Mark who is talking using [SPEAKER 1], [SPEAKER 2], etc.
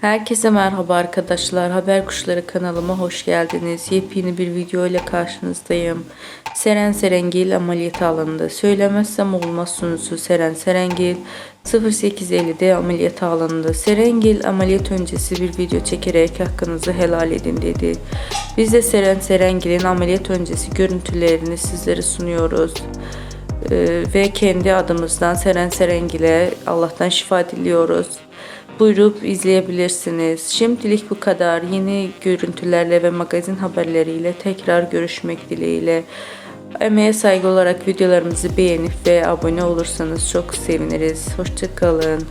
[SPEAKER 1] Herkese merhaba arkadaşlar. Haber Kuşları kanalıma hoş geldiniz. Yepyeni bir video ile karşınızdayım. Seren Serengil ameliyata alındı. Söylemezsem olmaz sunusu Seren Serengil 0850'de ameliyata alındı. Serengil ameliyat öncesi bir video çekerek hakkınızı helal edin dedi. Biz de Seren Serengil'in ameliyat öncesi görüntülerini sizlere sunuyoruz. Ee, ve kendi adımızdan Seren Serengil'e Allah'tan şifa diliyoruz buyurup izleyebilirsiniz. Şimdilik bu kadar. Yeni görüntülerle ve magazin haberleriyle tekrar görüşmek dileğiyle. Emeğe saygı olarak videolarımızı beğenip ve abone olursanız çok seviniriz. Hoşçakalın.